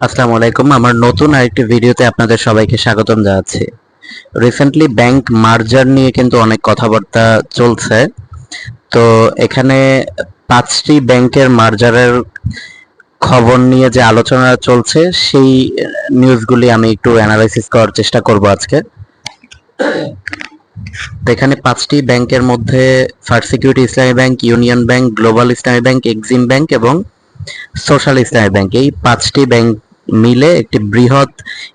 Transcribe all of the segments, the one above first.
আসসালামু আলাইকুম। আমার নতুন আরেকটি ভিডিওতে আপনাদের সবাইকে স্বাগতম জানাচ্ছি। রিসেন্টলি ব্যাংক মার্জার নিয়ে কিন্তু অনেক কথাবার্তা চলছে। তো এখানে পাঁচটি ব্যাংকের মার্জারের খবর নিয়ে যে আলোচনা চলছে, সেই নিউজগুলি আমি একটু অ্যানালাইসিস করার চেষ্টা করব আজকে। এখানে পাঁচটি ব্যাংকের মধ্যে first security Islami bank union bank global Islami bank Exim bank এবং সোশ্যাল ইসলামী ব্যাংক এই পাঁচটি ব্যাংক মিলে একটি বৃহৎ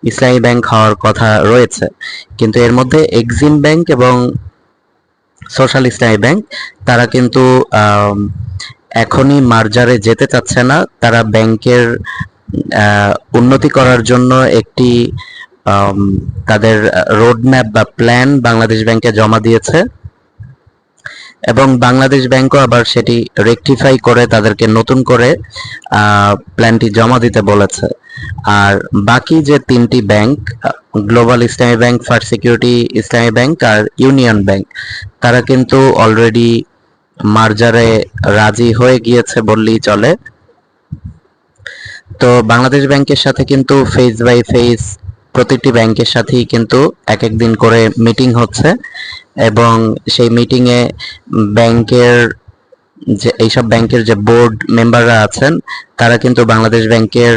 ইসলামী ব্যাংক হওয়ার কথা রয়েছে। কিন্তু এর মধ্যে এক্সিম ব্যাংক এবং সোশ্যাল ইসলামী ব্যাংক, তারা কিন্তু এখনই মার্জারে যেতে চাচ্ছে না। তারা ব্যাংকের উন্নতি করার জন্য একটি তাদের রোডম্যাপ বা প্ল্যান বাংলাদেশ ব্যাংকে জমা দিয়েছে। এবং বাংলাদেশ ব্যাংকও আবার সেটি রেকটিফাই করে তাদেরকে নতুন করে প্ল্যানটি জমা দিতে বলেছে। আর বাকি যে তিনটি bank global Islami bank first security Islami bank আর ইউনিয়ন ব্যাংক তারা কিন্তু অলরেডি মার্জারে রাজি হয়ে গিয়েছে বললেই চলে। তো বাংলাদেশ ব্যাংকের সাথে কিন্তু ফেস বাই ফেস প্রতিটি ব্যাংকের সাথেই কিন্তু এক এক দিন করে মিটিং হচ্ছে এবং সেই মিটিংয়ে ব্যাংকের যে এইসব ব্যাংকের যে বোর্ড মেম্বাররা আছেন, তারা কিন্তু বাংলাদেশ ব্যাংকের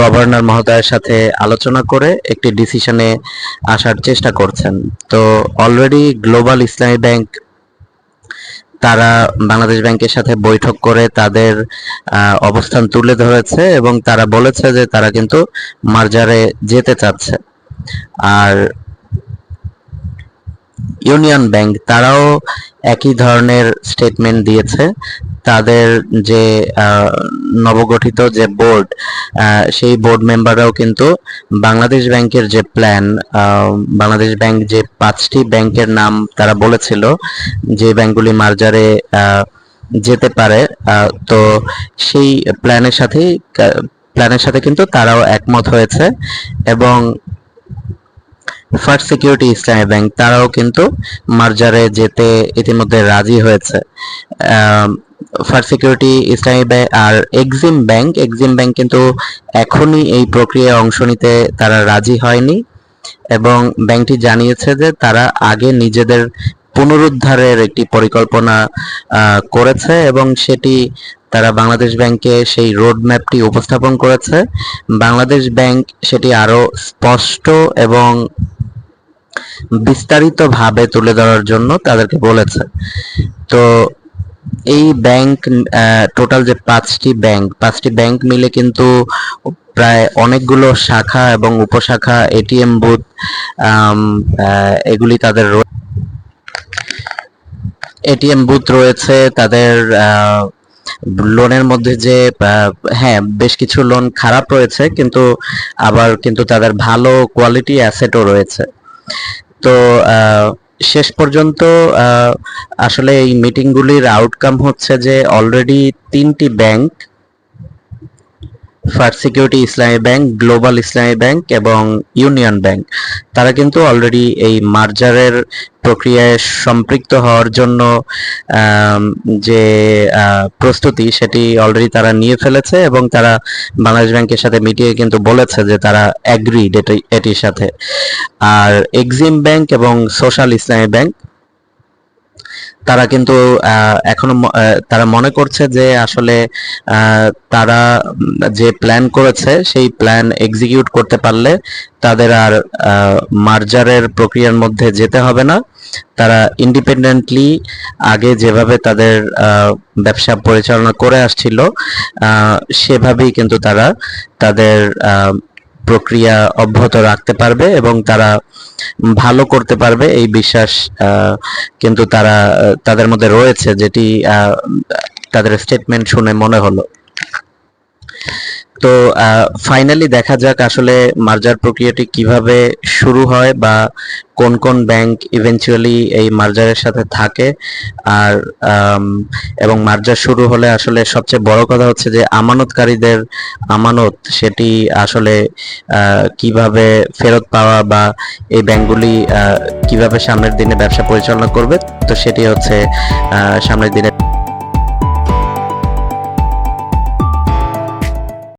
গভর্নর মহোদয়ের সাথে আলোচনা করে একটি ডিসিশনে আসার চেষ্টা করছেন। তো অলরেডি গ্লোবাল ইসলামী ব্যাংক তারা বাংলাদেশ ব্যাংকের সাথে বৈঠক করে তাদের অবস্থান তুলে ধরেছে এবং তারা বলেছে যে তারা কিন্তু মার্জারে যেতে চাচ্ছে। আর ইউনিয়ন ব্যাংক, তারাও একই ধরনের স্টেটমেন্ট দিয়েছে। তাদের যে নবগঠিত যে বোর্ড সেই বোর্ড মেম্বাররাও কিন্তু বাংলাদেশ ব্যাংকের যে প্ল্যান বাংলাদেশ ব্যাংক যে পাঁচটি ব্যাংকের নাম তারা বলেছিল, যে ব্যাংকগুলি মার্জারে যেতে পারে তো সেই প্ল্যানের সাথেই প্ল্যানের সাথে কিন্তু তারাও একমত হয়েছে। এবং ফার্স্ট সিকিউরিটি ইসলামী ব্যাংক তারাও কিন্তু মার্জারে যেতে ইতিমধ্যে রাজি হয়েছে। ফার্স্ট সিকিউরিটি ইসলামী ব্যাংক আর এক্সিম ব্যাংক এক্সিম ব্যাংক কিন্তু এখনই এই প্রক্রিয়ায় অংশ নিতে তারা রাজি হয়নি এবং ব্যাংকটি জানিয়েছে যে তারা আগে নিজেদের পুনরুদ্ধারের একটি পরিকল্পনা করেছে এবং সেটি তারা বাংলাদেশ ব্যাংকে সেই রোড ম্যাপটি উপস্থাপন করেছে। বাংলাদেশ ব্যাংক সেটি আরও স্পষ্ট এবং বিস্তারিতভাবে তুলে ধরার জন্য তাদেরকে বলেছে। তো এই ব্যাংক টোটাল যে পাঁচটি ব্যাংক পাঁচটি ব্যাংক মিলে কিন্তু প্রায় অনেকগুলো শাখা এবং উপশাখা, এটিএম বুথ এগুলি তাদের এটিএম বুথ রয়েছে। তাদের লোনের মধ্যে যে হ্যাঁ বেশ কিছু লোন খারাপ রয়েছে, কিন্তু আবার কিন্তু তাদের ভালো কোয়ালিটি অ্যাসেটও রয়েছে। তো শেষ পর্যন্ত আসলে এই মিটিংগুলির আউটকাম হচ্ছে যে অলরেডি তিনটি bank first security Islami bank, global Islami bank এবং ইউনিয়ন ব্যাংক। তারা কিন্তু অলরেডি এই মার্জারের প্রক্রিয়ায় সম্পৃক্ত হওয়ার জন্য যে প্রস্তুতি সেটি অলরেডি তারা নিয়ে ফেলেছে এবং তারা বাংলাদেশ ব্যাংকের সাথে মিটিয়ে কিন্তু বলেছে যে তারা অ্যাগ্রিড এটি, এটির সাথে। আর এক্সিম ব্যাংক এবং সোশ্যাল ইসলামী ব্যাংক তারা কিন্তু এখনও তারা মনে করছে যে আসলে তারা যে প্ল্যান করেছে, সেই প্ল্যান এক্সিকিউট করতে পারলে তাদের আর মার্জারের প্রক্রিয়ার মধ্যে যেতে হবে না। তারা ইন্ডিপেন্ডেন্টলি আগে যেভাবে তাদের ব্যবসা পরিচালনা করে আসছিল সেভাবেই কিন্তু তারা তাদের প্রক্রিয়া অব্যাহত রাখতে পারবে এবং তারা ভালো করতে পারবে, এই বিশ্বাস কিন্তু তারা তাদের মধ্যে রয়েছে যেটি তাদের স্টেটমেন্ট শুনে মনে হলো। তো ফাইনালি দেখা যাক আসলে মার্জার প্রক্রিয়াটি কীভাবে শুরু হয় বা কোন কোন ব্যাংক ইভেনচুয়ালি এই মার্জারের সাথে থাকে। আর এবং মার্জার শুরু হলে আসলে সবচেয়ে বড় কথা হচ্ছে যে আমানতকারীদের আমানত, সেটি আসলে কীভাবে ফেরত পাওয়া বা এই ব্যাংকগুলি কীভাবে সামনের দিনে ব্যবসা পরিচালনা করবে, তো সেটি হচ্ছে সামনের দিনে